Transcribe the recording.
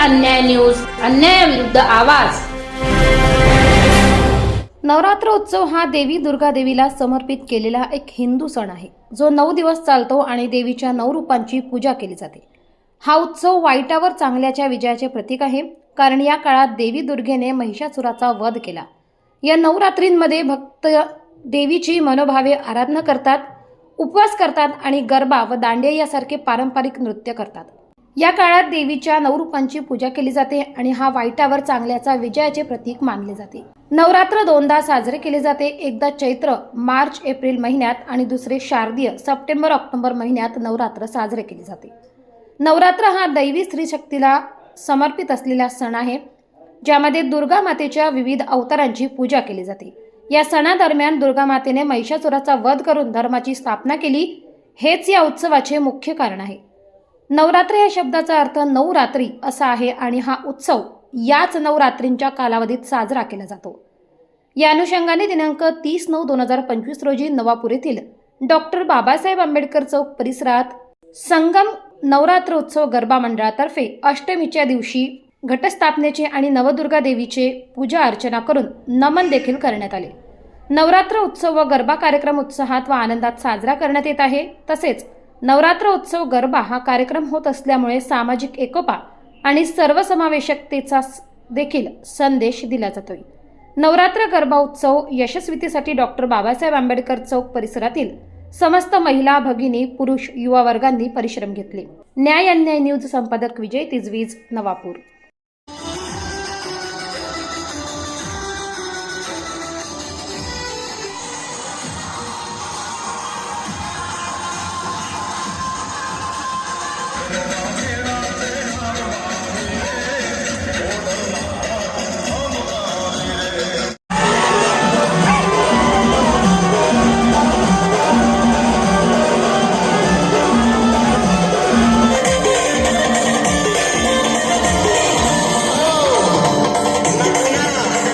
अन्याय न्यूज अन्यायाविरुद्ध आवाज. नवरात्र उत्सव हा देवी दुर्गा देवीला समर्पित केलेला एक हिंदू सण आहे. जो नऊ दिवस चालतो आणि देवीच्या नऊ रूपांची पूजा केली जाते. हा उत्सव वाईटावर चांगल्याच्या विजयाचे प्रतीक आहे कारण या काळात देवी दुर्गेने महिषासुराचा वध केला. या नवरात्रींमध्ये भक्त देवीची मनोभावे आराधना करतात उपवास करतात आणि गरबा व दांडिया यासारखे पारंपरिक नृत्य करतात. या काळात देवीच्या नऊ रूपांची पूजा केली जाते आणि हा वाईटावर चांगल्याचा विजयाचे प्रतीक मानले जाते. नवरात्र दोनदा साजरे केले जाते. एकदा चैत्र मार्च एप्रिल महिन्यात आणि दुसरे शारदीय सप्टेंबर ऑक्टोबर महिन्यात नवरात्र साजरे केले जाते. नवरात्र हा दैवी स्त्री शक्तीला समर्पित असलेला सण आहे ज्यामध्ये दुर्गा मातेच्या विविध अवतारांची पूजा केली जाते. या सणादरम्यान दुर्गा मातेने महिषासुराचा वध करून धर्माची स्थापना केली. हेच या उत्सवाचे मुख्य कारण आहे. नवरात्र या शब्दाचा अर्थ नऊ रात्री असा आहे आणि हा उत्सव याच नवरात्रींच्या कालावधीत साजरा केला जातो. या अनुषंगाने दिनांक तीस नऊ दोन हजार पंचवीस रोजी नवापूर येथील डॉक्टर बाबासाहेब आंबेडकर चौक परिसरात संगम नवरात्र उत्सव गरबा मंडळातर्फे अष्टमीच्या दिवशी घटस्थापनेचे आणि नवदुर्गा देवीचे पूजा अर्चना करून नमन देखील करण्यात आले. नवरात्र उत्सव व गरबा कार्यक्रम उत्साहात व आनंदात साजरा करण्यात येत आहे. तसेच नवरात्र उत्सव गरबा हा कार्यक्रम होत असल्यामुळे सामाजिक एकोपा आणि सर्वसमावेशकतेचा देखील संदेश दिला जातोय. नवरात्र गरबा उत्सव यशस्वीतेसाठी डॉक्टर बाबासाहेब आंबेडकर चौक परिसरातील समस्त महिला भगिनी पुरुष युवा वर्गांनी परिश्रम घेतले. न्याय अन्याय न्यूज संपादक विजय तिजवीज नवापूर.